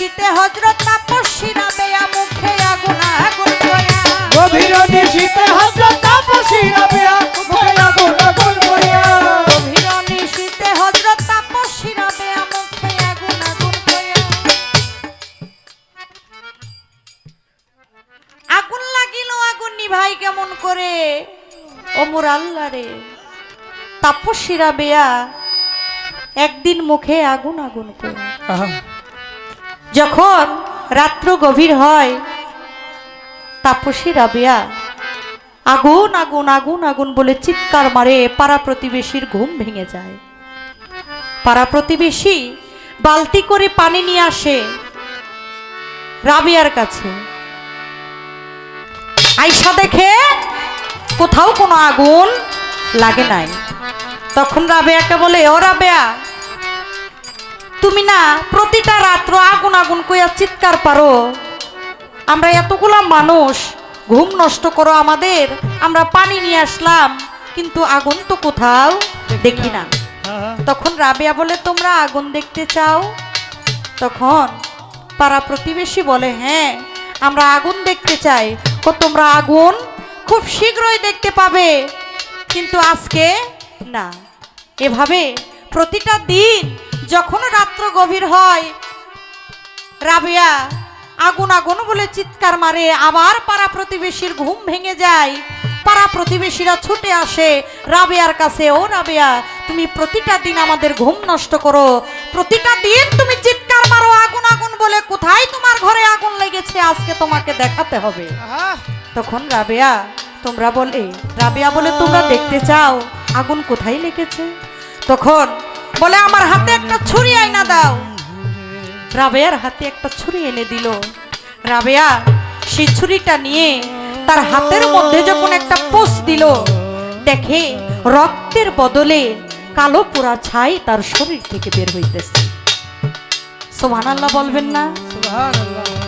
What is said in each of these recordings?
নিশিতে হজরত তাপসী নামে মুখে আগুন আগুন গভীর নিশিতে হজরত তাপসী নামে আগুন আগুন গোয়া কেমন করে? অমর আল্লাহ রে। তাপসীরা বেয়া একদিন মুখে আগুন আগুন করে। যখন রাত্র গভীর হয়, তাপসী রাবেয়া আগুন আগুন আগুন আগুন বলে চিৎকার মারে পাড়া প্রতিবেশীর ঘুম ভেঙে যায়। পাড়া প্রতিবেশী বালতি করে পানি নিয়ে আসে রাবিয়ার কাছে। আইসা দেখে কোথাও কোনো আগুন লাগে নাই। তখন রাবেয়াকে বলে, ও রাবেয়া তুমি না প্রতিটা রাত্র আগুন আগুন কইয়া চিৎকার পারো। আমরা এতগুলা মানুষ, ঘুম নষ্ট করো আমাদের, আমরা পানি নিয়ে আসলাম, কিন্তু আগুন তো কোথাও দেখি না। তখন রাবিয়া বলে, তোমরা আগুন দেখতে চাও? তখন পাড়া প্রতিবেশী বলে হ্যাঁ আমরা আগুন দেখতে চাই। ও তোমরা আগুন খুব শীঘ্রই দেখতে পাবে, কিন্তু আজকে না। এভাবে প্রতিটা দিন যখন রাত্র গভীর হয় রাবেয়া আগুন আগুন বলে চিৎকার মারে আবার পাড়া প্রতিবেশীর ঘুম ভেঙে যায়। পাড়া প্রতিবেশীরা ছুটে আসে রাবেয়ার কাছে ও রাবেয়া তুমি প্রতিটা দিন আমাদের ঘুম নষ্ট করো। প্রতিটা দিন তুমি চিৎকার মারো আগুন আগুন বলে। কোথায় তোমার ঘরে আগুন লেগেছে? আজকে তোমাকে দেখাতে হবে। তখন রাবেয়া তোমরা বলে রাবেয়া বলে তোমরা দেখতে চাও আগুন কোথায় লেগেছে? তখন বলে, আমার হাতে একটা ছুরি আইনা দাও। রাবেয়ার হাতে একটা ছুরি এনে দিল। রাবেয়া সেই ছুরিটা নিয়ে তার হাতের মধ্যে যখন একটা পোষ দিল, দেখে রক্তের বদলে কালো পোড়া ছাই তার শরীর থেকে বের হইতেছে। সোহান আল্লাহ বলবেন না? সুবহানাল্লাহ। রাবেয়া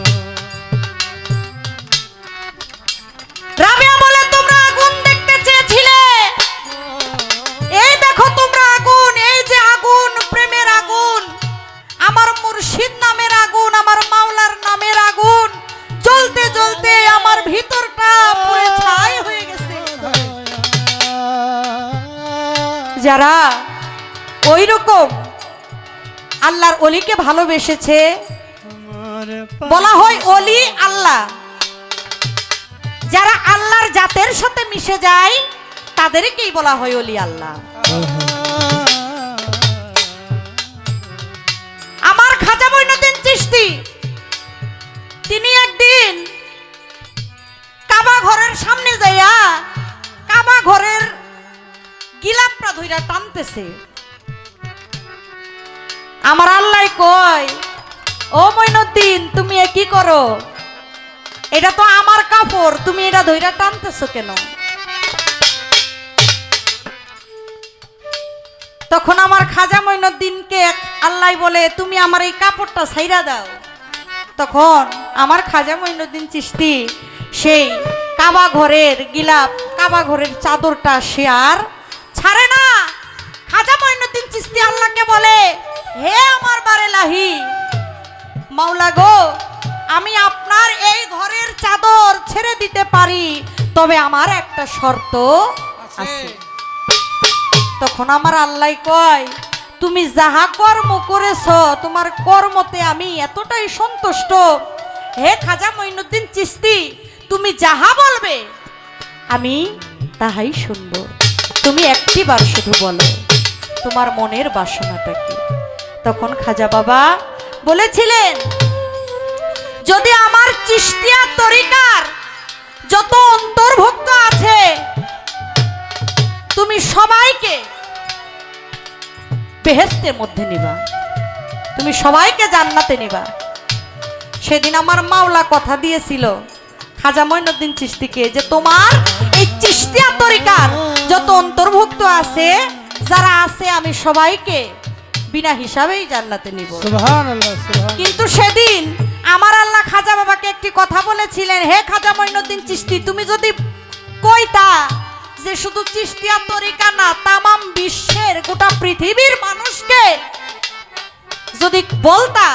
ওই রকম আল্লাহর অলিকে ভালোবেসেছে। বলা হয় অলি আল্লাহ। যারা আল্লাহর জাতের সাথে মিশে যায় তাদেরকেই বলা হয় অলি আল্লাহ। আমার খাজা বৈনদিন চিস্তি তিনি একদিন কাবা ঘরের সামনে যাইয়া কাবা ঘরের গিলাপটা ধইরা টানতেছে। কয় ও মইনুদ্দিন, তুমি এ কি করো? এটা তো আমার কাপড়, তুমি এটা ধইরা টানতেছো কেন? তখন আমার খাজা মইনুদ্দিনকে আল্লাহ বলে, তুমি আমার এই কাপড়টা ছাইরা দাও। তখন আমার খাজা মইনুদ্দিন চিস্তি সেই কাবা ঘরের গিলাপ, কাবা ঘরের চাদরটা সে আর ছাড়ে না। খাজা মইনুদ্দিন চিস্তি আল্লাহকে বলে হে আমার বারে লাহি। মাওলা গো আমি আপনার এই ঘরের চাদর ছেড়ে দিতে পারি তবে আমার একটা শর্ত আছে। তখন আমার আল্লাহ কয় তুমি যাহা কর্ম করেছ তোমার কর্মতে আমি এতটাই সন্তুষ্ট। হে খাজা মঈনুদ্দিন চিস্তি তুমি যাহা বলবে আমি তাহাই শুনব। তুমি একটি বার শুধু বলো তোমার মনের বাসনাটা কি? তখন খাজা বাবা বলেছিলেন, যদি আমার চিস্তিয়া তরিকার যত অন্তর্ভুক্ত আছে, তুমি সবাইকে বেহেস্তের মধ্যে নিবা। তুমি সবাইকে জান্নাতে নিবা। সেদিন আমার মাওলা কথা দিয়েছিল, খাজা মঈনুদ্দিন চিস্তিকে যে তোমার এই চিস্তিয়া তরিকার যত অন্তর্ভুক্ত আছে, যারা আছে আমি সবাইকে বিনা হিসাবেই জান্নাতে নিব। কিন্তু সেদিন আমার আল্লাহ খাজা বাবাকে একটি কথা বলেছিলেন হে খাজা মঈনুদ্দিন চিস্তি তুমি যদি কইতা যে শুধু চিস্তিয়া তরিকা না তামাম বিশ্বের গোটা পৃথিবীর মানুষকে যদি বলতা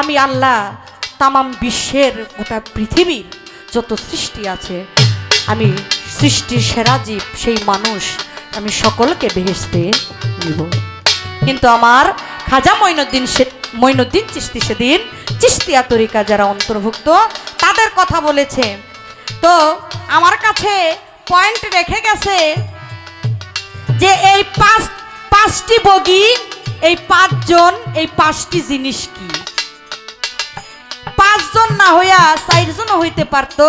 আমি আল্লাহ তামাম বিশ্বের গোটা পৃথিবীর যত সৃষ্টি আছে আমি সৃষ্টির সেরা জীব সেই মানুষ আমি সকলকে বেহেস্তে নিব। কিন্তু আমার খাজা মঈনুদ্দিন সে মঈনুদ্দিন চিস্তি সেদিন চিস্তিয়া তরিকা যারা অন্তর্ভুক্ত, তাদের কথা বলেছে। তো আমার কাছে পয়েন্ট রেখে গেছে যে এই পাঁচ পাঁচটি বগি, এই পাঁচজন, এই পাঁচটি জিনিস কি? পাঁচজন না হইয়া চারজনও হইতে পারতো,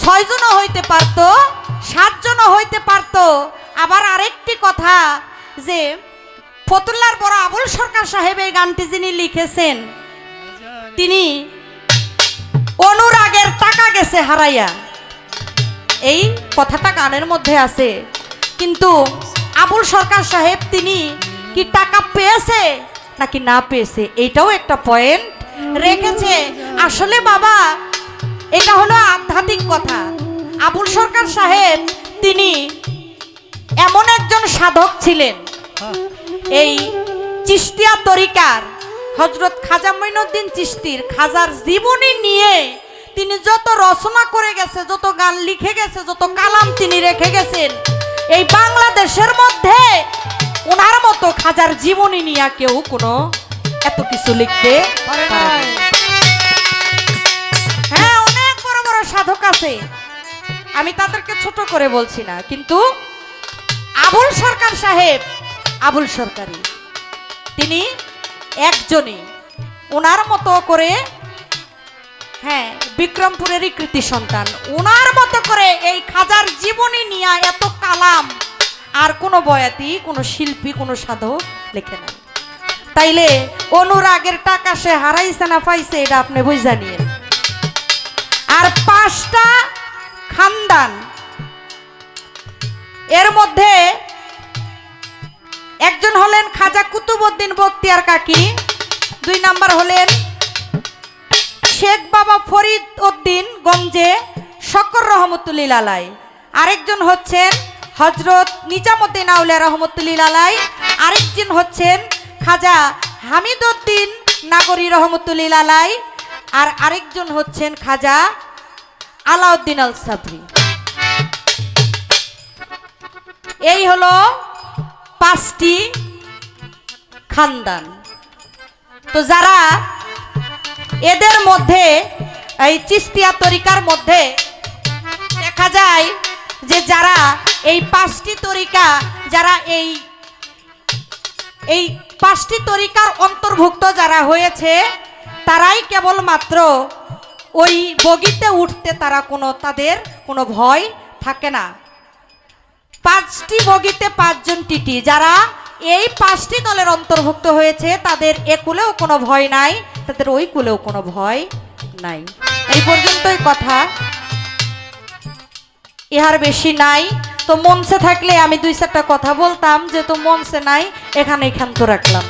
ছয়জনও হইতে পারতো, সাতজনও হইতে পারতো। আবার আরেকটি কথা যে ফতুল্লার বড় আবুল সরকার সাহেব এই গানটি যিনি লিখেছেন, তিনি অনুরাগের টাকা গেছে হারাইয়া। এই কথাটা গানের মধ্যে আছে। কিন্তু আবুল সরকার সাহেব তিনি কি টাকা পেয়েছে নাকি না পেয়েছে এটাও একটা পয়েন্ট রেখেছে। আসলে বাবা, এটা হলো আধ্যাত্মিক কথা। আবুল সরকার সাহেব তিনি এমন একজন সাধক ছিলেন এই চিস্তিয়া তরিকার হজরত খাজা মঈনুদ্দিন চিস্তির খাজার জীবনী নিয়ে তিনি যত রচনা করে গেছে, যত গান লিখে গেছে, যত কালাম তিনি রেখে গেছেন, এই বাংলাদেশের মধ্যে ওনার মতো খাজার জীবনী নিয়ে কেউ কোনো এত কিছু লিখতে। হ্যাঁ অনেক বড় বড় সাধক আছে আমি তাদেরকে ছোট করে বলছি না, কিন্তু আবুল সরকার সাহেব, আবুল সরকারি। তিনি একজনই। ওনার মতো করে হ্যাঁ বিক্রমপুরেরই কৃতি সন্তান। ওনার মতো করে এই খাজার জীবনী নিয়ে এত কালাম, আর কোনো বয়াতি, কোনো শিল্পী, কোনো সাধক লেখে নাই। তাইলে অনুরাগের টাকা সে হারাইছে না পাইছে, এটা আপনি বুঝা নিয়ে আর পাঁচটা খানদান এর মধ্যে একজন হলেন খাজা কুতুবউদ্দিন বখতিয়ার কাকি, দুই নাম্বার হলেন শেখ বাবা ফরিদ উদ্দিন গঞ্জে শকর রহমতুল্লিল আলাই। আরেকজন হচ্ছেন হজরত নিজামুদ্দিন আউলিয়া রহমতুল্লিল আলাই। আরেকজন হচ্ছেন খাজা হামিদ উদ্দিন নাগরী রহমতুল্লিল আলাই। আর আরেকজন হচ্ছেন খাজা আলাউদ্দিন আল সাবরি। এই হলো পাঁচটি খানদান। তো যারা এদের মধ্যে, এই চিস্তিয়া তরিকার মধ্যে দেখা যায় যে যারা এই পাঁচটি তরিকা, যারা এই এই পাঁচটি তরিকার অন্তর্ভুক্ত যারা হয়েছে, তারাই কেবলমাত্র ওই বগিতে উঠতে তারা কোনো, তাদের কোনো ভয় থাকে না। পাঁচটি বগিতে পাঁচজন টিটি, যারা এই পাঁচটি দলের অন্তর্ভুক্ত হয়েছে, তাদের এ কুলেও কোনো ভয় নাই, তাদের ওই কুলেও কোনো ভয় নাই। এই পর্যন্তই কথা। ইহার বেশি নাই। তো মনসে থাকলে আমি দুই চারটা কথা বলতাম যে তো মনসে নাই, এখানে এখান তো রাখলাম